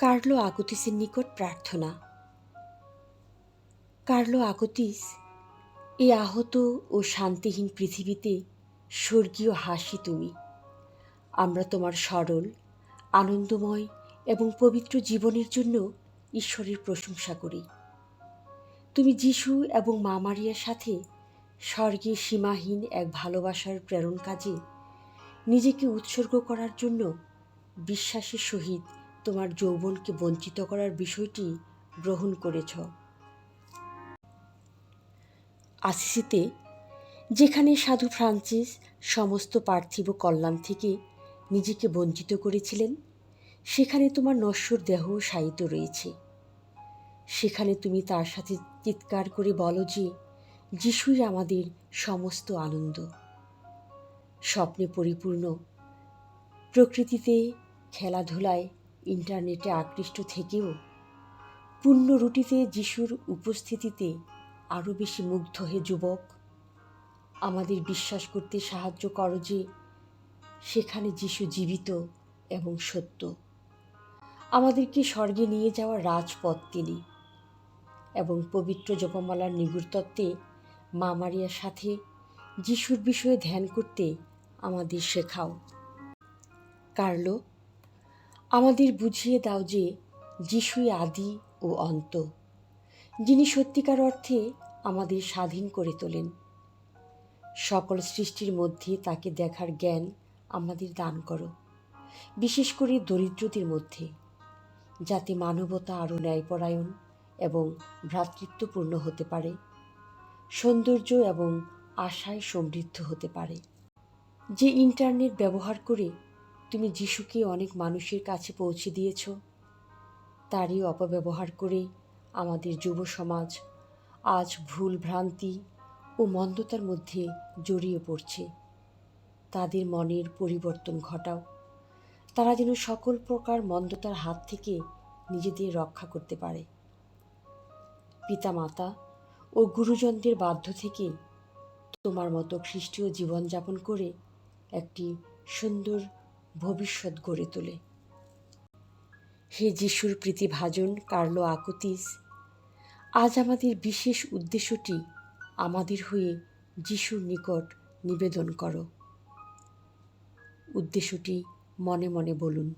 Carlo আকুতিসের নিকট প্রার্থনা। Carlo আকুতিস এই আহত ও শান্তিহীন পৃথিবীতে স্বর্গীয় হাসি তুমি। আমরা তোমার সরল, আনন্দময় এবং পবিত্র জীবনের জন্য ঈশ্বরের প্রশংসা করি। তুমি যিশু এবং মা মারিয়ার সাথে স্বর্গে সীমাহীন এক ভালোবাসার প্রেরণ কাজে নিজেকে উৎসর্গ করার জন্য বিশ্বাসের সহিত তোমার যৌবনকে বঞ্চিত করার বিষয়টি গ্রহণ করেছ। আসিসিতে যেখানে সাধু ফ্রান্সিস সমস্ত পার্থিব কল্যাণ থেকে নিজেকে বঞ্চিত করেছিলেন, সেখানে তোমার নশ্বর দেহ শায়িত রয়েছে। সেখানে তুমি তার সাথে চিৎকার করে বলো যে, যিশুই আমাদের সমস্ত আনন্দ। স্বপ্নে পরিপূর্ণ। প্রকৃতিতে খেলাধুলায় ইন্টারনেটে আকৃষ্ট থেকেও পূর্ণ রুটিতে যিশুর উপস্থিতিতে আরও বেশি মুগ্ধ হে যুবক। আমাদের বিশ্বাস করতে সাহায্য করো যে সেখানে যিশু জীবিত এবং সত্য। আমাদেরকে স্বর্গে নিয়ে যাওয়ার রাজপথ তিনি এবং পবিত্র জপমালার নিগুড়তত্ত্বে মা মারিয়ার সাথে যিশুর বিষয়ে ধ্যান করতে আমাদের শেখাও। কার্লো আমাদের বুঝিয়ে দাও যে যিশুই আদি ও অন্ত, যিনি সত্যিকার অর্থে আমাদের স্বাধীন করে তোলেন। সকল সৃষ্টির মধ্যে তাকে দেখার জ্ঞান আমাদের দান করো, বিশেষ করে দরিদ্রদের মধ্যে, যাতে মানবতা আরও ন্যায়পরায়ণ এবং ভ্রাতৃত্বপূর্ণ হতে পারে, সৌন্দর্য এবং আশায় সমৃদ্ধ হতে পারে। যে ইন্টারনেট ব্যবহার করে তুমি যিশুকে অনেক মানুষের কাছে পৌঁছে দিয়েছ, তারই অপব্যবহার করে আমাদের যুব সমাজ আজ ভুল ভ্রান্তি ও মন্দতার মধ্যে জড়িয়ে পড়ছে। তাদের মনের পরিবর্তন ঘটাও। তারা যেন সকল প্রকার মন্দতার হাত থেকে নিজেদের রক্ষা করতে পারে। পিতামাতা ও গুরুজনদের বাধ্য থেকে তোমার মতো খ্রিস্টীয় জীবনযাপন করে একটি সুন্দর ভবিষ্যৎ গড়ে তোলে। হে যিশুর প্রীতিভাজন কার্লো আকুতিস, আজ আমাদের বিশেষ উদ্দেশ্যটি আমাদের হয়ে যিশুর নিকট নিবেদন করো। উদ্দেশ্যটি মনে মনে বলুন।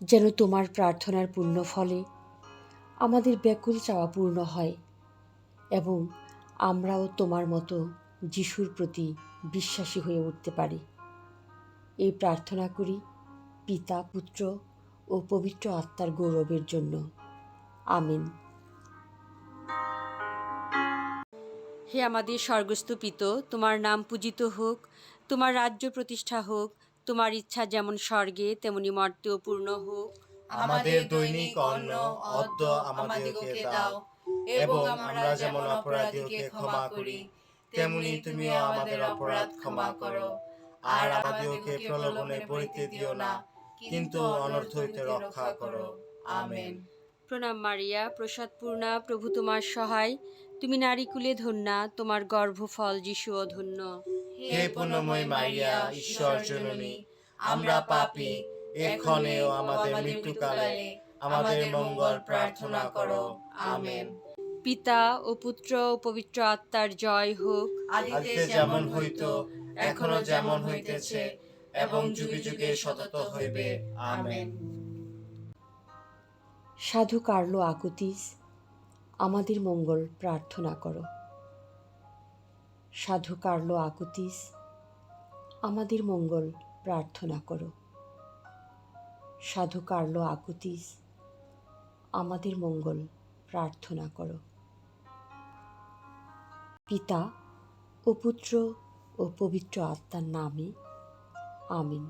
যেন তোমার প্রার্থনার পূর্ণ ফলে আমাদের ব্যাকুল চাওয়া পূর্ণ হয় এবং আমরাও তোমার মতো যিশুর প্রতি বিশ্বাসী হয়ে উঠতে পারি। এই প্রার্থনা করি পিতা পুত্র ও পবিত্র আত্মার গৌরবের জন্য। আমিন। হে আমাদের স্বর্গস্থ পিত তোমার নাম পূজিত হোক তোমার রাজ্য প্রতিষ্ঠা হোক তোমার ইচ্ছা যেমন স্বর্গে তেমনি মর্তেও পূর্ণ হোক। আমাদের দৈনিক অন্ন অদ্য আমাদেরকে দাও। এবং আমরা যেমন অপরাধীকে ক্ষমা করি তেমনি তুমিও আমাদের অপরাধ ক্ষমা করো। আর আমাদেরকে প্রলোভনে পড়িতে দিও না কিন্তু অনর্থ হইতে রক্ষা করো। আমেন। প্রণাম মারিয়া প্রসাদপূর্ণা প্রভু তোমার সহায়। তুমি নারীকুলে ধন্যা তোমার গর্ভফল যিশুও ধন্য। হে পুণ্যময় মাইয়া ঈশ্বর জননী আমরা পাপী এক্ষণেও আমাদের মৃত্যুকালে আমাদের মঙ্গল প্রার্থনা করো। আমেন। পিতা ও পুত্র ও পবিত্র আত্মার জয় হোক। আদিতে যেমন হইত এখনও যেমন হইতেছে এবং যুগে যুগে সতত হইবে। আমেন। সাধু কার্লো আকুতিস আমাদের মঙ্গল প্রার্থনা করো। সাধু কার্লো আকুতিস আমাদের মঙ্গল প্রার্থনা করো। সাধু কার্লো আকুতিস আমাদের মঙ্গল প্রার্থনা করো। পিতা ও পুত্র ও পবিত্র আত্মার নামে আমিন।